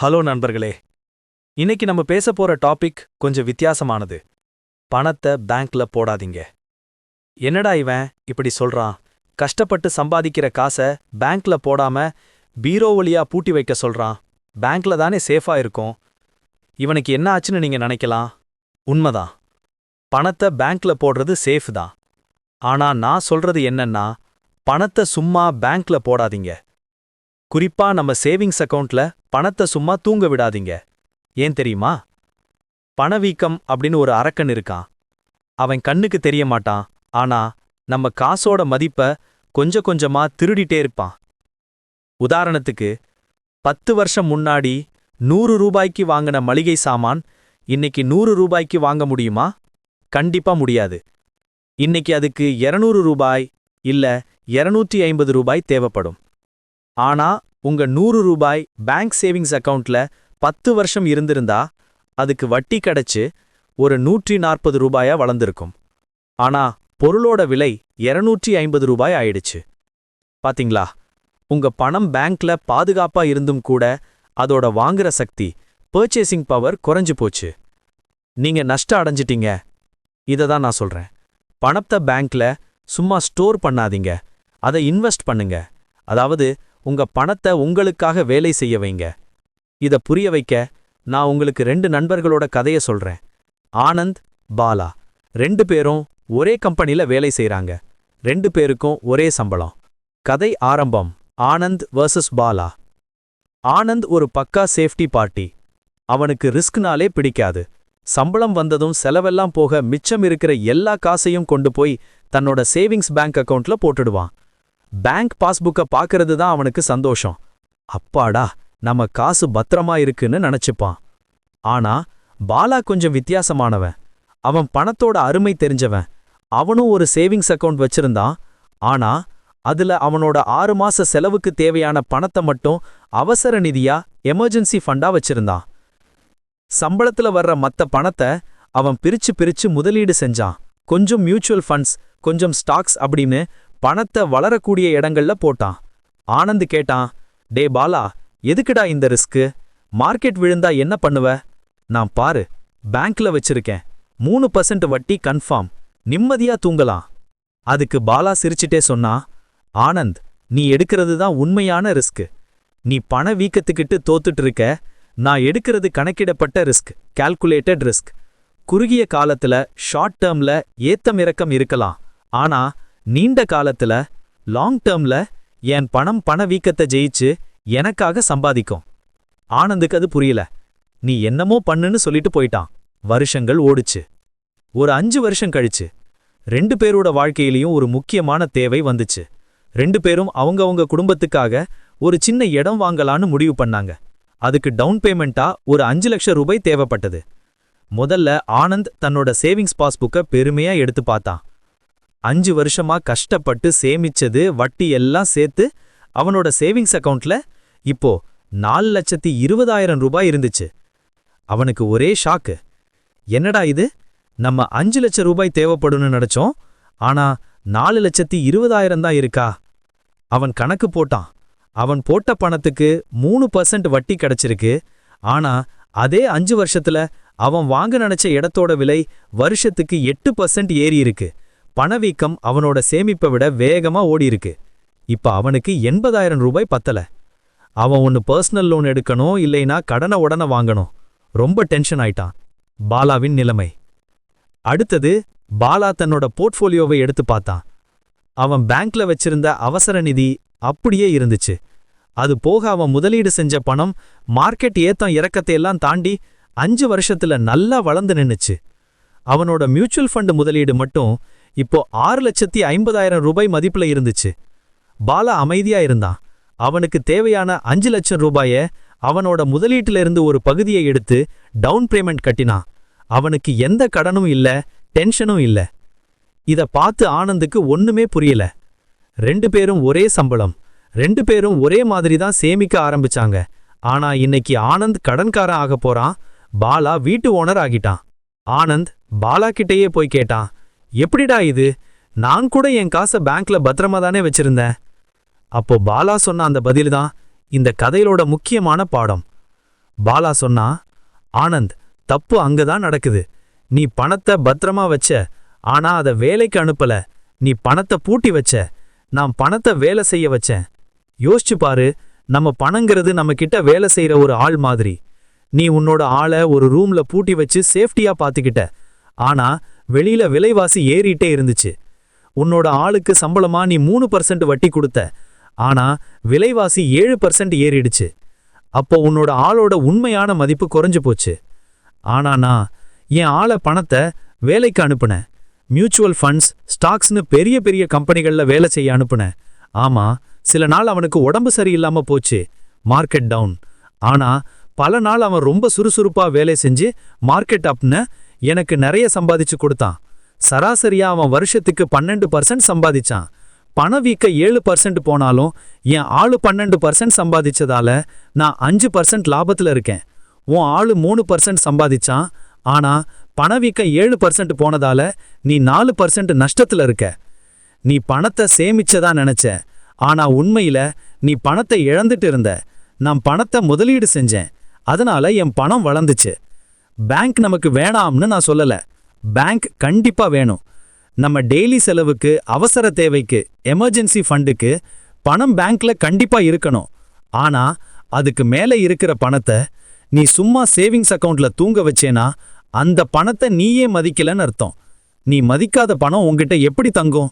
Hello நண்பர்களே. இன்னைக்கு நம்ம பேச போற டாபிக் கொஞ்சம் வித்தியாசமானது. பணத்தை பேங்க்ல போடாதீங்க. என்னடா இவன் இப்படி சொல்றான்? கஷ்டப்பட்டு சம்பாதிக்கிற காசை பேங்க்ல போடாம பீரோ வழியா பூட்டி வைக்க சொல்றான். பேங்க்ல தானே சேஃபா இருக்கும். இவனுக்கு என்ன ஆச்சுன்னு நீங்க நினைக்கலாம்? உண்மைதான். பணத்தை பேங்க்ல போடுறது சேஃப் தான். ஆனா நான் சொல்றது என்னன்னா பணத்தை சும்மா பேங்க்ல போடாதீங்க. குறிப்பா நம்ம சேவிங்ஸ் அக்கவுண்ட்ல பணத்தை சும்மா தூங்க விடாதீங்க. ஏன் தெரியுமா? பணவீக்கம் அப்படின்னு ஒரு அரக்கன் இருக்கான். அவன் கண்ணுக்கு தெரிய மாட்டான் ஆனா நம்ம காசோட மதிப்ப கொஞ்சம் கொஞ்சமா திருடிட்டே இருப்பான். உதாரணத்துக்கு பத்து வருஷம் முன்னாடி நூறு ரூபாய்க்கு வாங்கின மளிகை சாமான் இன்னைக்கு நூறு ரூபாய்க்கு வாங்க முடியுமா? கண்டிப்பா முடியாது. இன்னைக்கு அதுக்கு 200 ரூபாய் இல்ல 250 ஐம்பது ரூபாய் தேவைப்படும். ஆனா உங்க நூறு ரூபாய் பேங்க் சேவிங்ஸ் அக்கவுண்ட்ல பத்து வருஷம் இருந்திருந்தா அதுக்கு வட்டி கிடைச்சு ஒரு நூற்றி நாற்பது ரூபாயா வளர்ந்திருக்கும். ஆனா பொருளோட விலை 250 ஐம்பது ரூபாய் ஆயிடுச்சு. பாத்தீங்களா? உங்க பணம் பேங்க்ல பாதுகாப்பா இருந்தும் கூட அதோட வாங்குற சக்தி பர்ச்சேசிங் பவர் குறைஞ்சு போச்சு. நீங்க நஷ்டம் அடைஞ்சிட்டீங்க. இதை தான் நான் சொல்றேன். பணத்தை பேங்க்ல சும்மா ஸ்டோர் பண்ணாதீங்க. அதை இன்வெஸ்ட் பண்ணுங்க. அதாவது உங்க பணத்தை உங்களுக்காக வேலை செய்ய வைங்க. இத புரிய வைக்க நான் உங்களுக்கு ரெண்டு நண்பர்களோட கதைய சொல்றேன். ஆனந்த் பாலா. ரெண்டு பேரும் ஒரே கம்பெனில வேலை செய்றாங்க. ரெண்டு பேருக்கும் ஒரே சம்பளம். கதை ஆரம்பம். ஆனந்த் வர்சஸ் பாலா. ஆனந்த் ஒரு பக்கா சேஃப்டி பார்ட்டி. அவனுக்கு ரிஸ்க்னாலே பிடிக்காது. சம்பளம் வந்ததும் செலவெல்லாம் போக மிச்சம் இருக்கிற எல்லா காசையும் கொண்டு போய் தன்னோட சேவிங்ஸ் பேங்க் அக்கவுண்ட்ல போட்டுடுவான். பேங்க் பாஸ்புக்க பாக்குறது தான் அவனுக்கு சந்தோஷம். அப்பாடா நம்ம காசு பத்திரமா இருக்குன்னு நினைச்சுப்பான். ஆனா பாலா கொஞ்சம் வித்தியாசமானவன். அவன் பணத்தோட அருமை தெரிஞ்சவன். அவனும் ஒரு சேவிங்ஸ் அக்கவுண்ட் வச்சிருந்தான். ஆனா அதுல அவனோட ஆறு மாச செலவுக்கு தேவையான பணத்தை மட்டும் அவசர நிதியா எமர்ஜென்சி ஃபண்டா வச்சிருந்தான். சம்பளத்துல வர்ற மத்த பணத்தை அவன் பிரிச்சு பிரிச்சு முதலீடு செஞ்சான். கொஞ்சம் மியூச்சுவல் ஃபண்ட்ஸ் கொஞ்சம் ஸ்டாக்ஸ் அப்படின்னு பணத்தை வளரக்கூடிய இடங்கள்ல போட்டான். ஆனந்த் கேட்டான் டே பாலா எதுக்குடா இந்த ரிஸ்க்கு? மார்க்கெட் விழுந்தா என்ன பண்ணுவ? நான் பாரு பேங்க்ல வச்சிருக்கேன். மூணு பர்சன்ட் வட்டி கன்ஃபார்ம். நிம்மதியா தூங்கலாம். அதுக்கு பாலா சிரிச்சிட்டே சொன்னா ஆனந்த் நீ எடுக்கிறது தான் உண்மையான ரிஸ்க் நீ பண வீக்கத்துக்கிட்டு தோத்துட்டு இருக்க. நான் எடுக்கிறது கணக்கிடப்பட்ட ரிஸ்க் கால்குலேட்டட் ரிஸ்க். குறுகிய காலத்துல ஷார்ட் டேர்ம்ல ஏத்தம் இறக்கம் இருக்கலாம். ஆனா நீண்ட காலத்துல லாங் டேர்ம்ல என் பணம் பணவீக்கத்தை ஜெயிச்சு எனக்காக சம்பாதிக்கும். ஆனந்துக்கு அது புரியல. நீ என்னமோ பண்ணுன்னு சொல்லிட்டு போயிட்டான். வருஷங்கள் ஓடுச்சு. ஒரு அஞ்சு வருஷம் கழிச்சு ரெண்டு பேரோட வாழ்க்கையிலயும் ஒரு முக்கியமான தேவை வந்துச்சு. ரெண்டு பேரும் அவங்கவுங்க குடும்பத்துக்காக ஒரு சின்ன இடம் வாங்கலான்னு முடிவு பண்ணாங்க. அதுக்கு டவுன் பேமெண்ட்டா ஒரு அஞ்சு லட்சம் ரூபாய் தேவைப்பட்டது. முதல்ல ஆனந்த் தன்னோட சேவிங்ஸ் பாஸ்புக்க பெருமையா எடுத்து பார்த்தான். அஞ்சு வருஷமா கஷ்டப்பட்டு சேமிச்சது வட்டி எல்லாம் சேர்த்து அவனோட சேவிங்ஸ் அக்கவுண்ட்ல இப்போ நாலு லட்சத்தி இருபதாயிரம் ரூபாய் இருந்துச்சு. அவனுக்கு ஒரே ஷாக்கு என்னடா இது? நம்ம அஞ்சு லட்சம் ரூபாய் தேவைப்படும்னு நினைச்சோம் ஆனா நாலு லட்சத்தி இருபதாயிரம் தான் இருக்கா? அவன் கணக்கு போட்டான். அவன் போட்ட பணத்துக்கு மூணு பர்சன்ட் வட்டி கிடைச்சிருக்கு ஆனா அதே அஞ்சு வருஷத்துல அவன் வாங்க நினைச்ச இடத்தோட விலை வருஷத்துக்கு எட்டு பர்சன்ட் ஏறி இருக்கு. பணவீக்கம் அவனோட சேமிப்பை விட வேகமா ஓடியிருக்கு. இப்ப அவனுக்கு எண்பதாயிரம் ரூபாய் பத்தல. அவன் ஒன்னு பர்சனல் லோன் எடுக்கணும் இல்லைனா கடனை உடனே வாங்கணும். ரொம்ப டென்ஷன் ஆயிட்டான். பாலாவின் நிலைமை. அடுத்தது பாலா தன்னோட போர்ட்ஃபோலியோவை எடுத்து பார்த்தான். அவன் பேங்க்ல வச்சிருந்த அவசர நிதி அப்படியே இருந்துச்சு. அது போக அவன் முதலீடு செஞ்ச பணம் மார்க்கெட் ஏத்தம் இறக்கத்தை எல்லாம் தாண்டி அஞ்சு வருஷத்துல நல்லா வளர்ந்து நின்னுச்சு. அவனோட மியூச்சுவல் ஃபண்ட் முதலீடு மட்டும் இப்போ ஆறு லட்சத்தி ஐம்பதாயிரம் ரூபாய் மதிப்புல இருந்துச்சு. பாலா அமைதியா இருந்தான். அவனுக்கு தேவையான அஞ்சு லட்சம் ரூபாய அவனோட முதலீட்டுல இருந்து ஒரு பகுதியை எடுத்து டவுன் பேமெண்ட் கட்டினான். அவனுக்கு எந்த கடனும் இல்ல டென்ஷனும் இல்ல. இத பார்த்து ஆனந்துக்கு ஒண்ணுமே புரியல. ரெண்டு பேரும் ஒரே சம்பளம். ரெண்டு பேரும் ஒரே மாதிரி தான் சேமிக்க ஆரம்பிச்சாங்க. ஆனா இன்னைக்கு ஆனந்த் கடன்காரன் ஆக போறான். பாலா வீட்டு ஓனர் ஆகிட்டான். ஆனந்த் பாலா கிட்டேயே போய் கேட்டான். எப்படிடா இது? நான் கூட என் காசை பேங்க்ல பத்திரமா தானே வச்சிருந்தேன். அப்போ பாலா சொன்ன அந்த பதில் தான் இந்த கதையிலோட முக்கியமான பாடம். பாலா சொன்னா ஆனந்த் தப்பு அங்கதான் நடக்குது. நீ பணத்தை பத்திரமா வச்ச ஆனா அத வேலைக்கு அனுப்பல. நீ பணத்தை பூட்டி வச்ச. நான் பணத்தை வேலை செய்ய வச்சேன். யோசிச்சு பாரு நம்ம பணங்கிறது நம்ம கிட்ட வேலை செய்யற ஒரு ஆள் மாதிரி. நீ உன்னோட ஆளை ஒரு ரூம்ல பூட்டி வச்சு சேஃப்டியா பாத்துக்கிட்ட. ஆனா வெளியில விலைவாசி ஏறிட்டே இருந்துச்சு. உன்னோட ஆளுக்கு சம்பளமா நீ மூணு பர்சன்ட் வட்டி கொடுத்த. ஆனா விலைவாசி ஏழு பர்சன்ட் ஏறிடுச்சு. அப்போ உன்னோட ஆளோட உண்மையான மதிப்பு குறைஞ்சு போச்சு. ஆனா நான் என் ஆளை பணத்தை வேலைக்கு அனுப்புனேன். மியூச்சுவல் ஃபண்ட்ஸ் ஸ்டாக்ஸ்னு பெரிய பெரிய கம்பெனிகள்ல வேலை செய்ய அனுப்புனேன். ஆமா சில நாள் அவனுக்கு உடம்பு சரியில்லாம போச்சு. மார்க்கெட் டவுன் ஆனா பல நாள் அவன் ரொம்ப சுறுசுறுப்பா வேலை செஞ்சு மார்க்கெட் அப்னு எனக்கு நிறைய சம்பாதிச்சு கொடுத்தான். சராசரியா அவன் வருஷத்துக்கு பன்னெண்டு பர்சன்ட் சம்பாதிச்சான். பணவீக்க ஏழு பர்சன்ட் போனாலும் என் ஆளு பன்னெண்டு பர்சன்ட் சம்பாதிச்சதால நான் அஞ்சு பர்சன்ட் லாபத்துல இருக்கேன். உன் ஆளு மூணு பர்சன்ட் சம்பாதிச்சான். ஆனா பணவீக்க ஏழு பர்சன்ட் போனதால நீ நாலு பர்சன்ட் நஷ்டத்துல இருக்க. நீ பணத்தை சேமிச்சதா நினைச்ச. ஆனா உண்மையில நீ பணத்தை இழந்துட்டு இருந்த. நான் பணத்தை முதலீடு செஞ்சேன். அதனால என் பணம் வளர்ந்துச்சு. பேங்க் நமக்கு வேணாம்னு நான் சொல்லல. பேங்க் கண்டிப்பா வேணும். நம்ம டெய்லி செலவுக்கு அவசர தேவைக்கு எமர்ஜென்சி ஃபண்டுக்கு பணம் பேங்க்ல கண்டிப்பா இருக்கணும். ஆனா அதுக்கு மேல இருக்கிற பணத்தை நீ சும்மா சேவிங்ஸ் அக்கவுண்ட்ல தூங்க வச்சேனா அந்த பணத்தை நீயே மதிக்கலன்னு அர்த்தம். நீ மதிக்காத பணம் உங்ககிட்ட எப்படி தங்கும்?